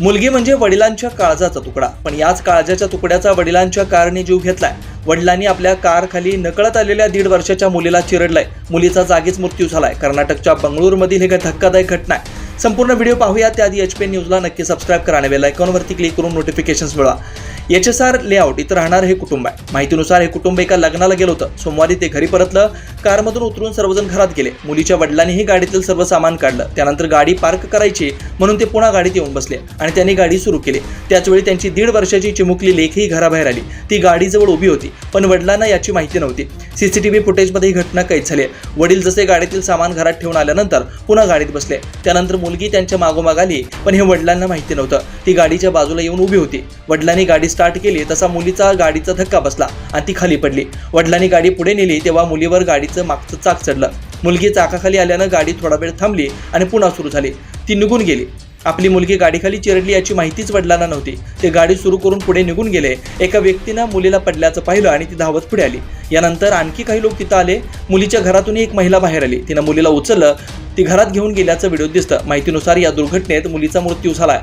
मुलगी म्हणजे वडिलांच्या काळजाचा तुकडा. पण याच काळजाच्या तुकड्याचा वडिलांच्या कारने जीव घेतलाय. वडिलांनी आपल्या कारखाली नकळत आलेल्या दीड वर्षाच्या मुलीला चिरडलंय. मुलीचा जागीच मृत्यू झालाय. कर्नाटकच्या बंगळूरमधील हे धक्कादायक घटना आहे. संपूर्ण व्हिडिओ पाहूया त्याआधी एच पी न्यूजला नक्की सबस्क्राईब करा आणि बेलायकॉनवरती क्लिक करून नोटिफिकेशन्स मिळवा. एच एस आर लेआउट इथं राहणारं हे कुटुंब आहे. माहितीनुसार हे कुटुंब एका लग्नाला गेलं होतं. सोमवारी ते घरी परतलं कारमधून उतरून सर्वजण घरात गेले. मुलीच्या वडिलांनीही गाडीतील सर्व सामान काढलं. त्यानंतर गाडी पार्क करायची म्हणून ते पुन्हा गाडीत येऊन बसले आणि त्यांनी गाडी सुरू केली. त्याचवेळी त्यांची दीड वर्षाची चिमुकली लेखही घराबाहेर आली. ती गाडीजवळ उभी होती पण वडिलांना याची माहिती नव्हती. सीसीटीव्ही फुटेजमध्ये ही घटना कैद झाली वडील जसे गाडीतील सामान घरात ठेवून आल्यानंतर पुन्हा गाडीत बसले. त्यानंतर मुलगी त्यांच्या मागोमाग आली पण हे वडिलांना माहिती नव्हतं. ती गाडीच्या बाजूला येऊन उभी होती. वडिलांनी गाडी स्टार्ट केली तसा मुलीचा गाडीचा धक्का बसला आणि ती खाली पडली. वडिलांनी गाडी पुढे नेली तेव्हा मुलीवर गाडीचं मागचं चाक चढलं. मुलगी चाकाखाली आल्यानं गाडी थोडा वेळ थांबली आणि पुन्हा सुरू झाली. ती निघून गेली. आपली मुलगी गाडीखाली चिरडली याची माहितीच वडिलांना नव्हती. ते गाडी सुरू करून पुढे निघून गेले. एका व्यक्तीनं मुलीला पडल्याचं पाहिलं आणि ती धावत पुढे आली. यानंतर आणखी काही लोक तिथं आले. मुलीच्या घरातूनही एक महिला बाहेर आली. तिनं मुलीला उचललं. ती घरात घेऊन गेल्याचं व्हिडिओ दिसतं. माहितीनुसार या दुर्घटनेत मुलीचा मृत्यू झालाय.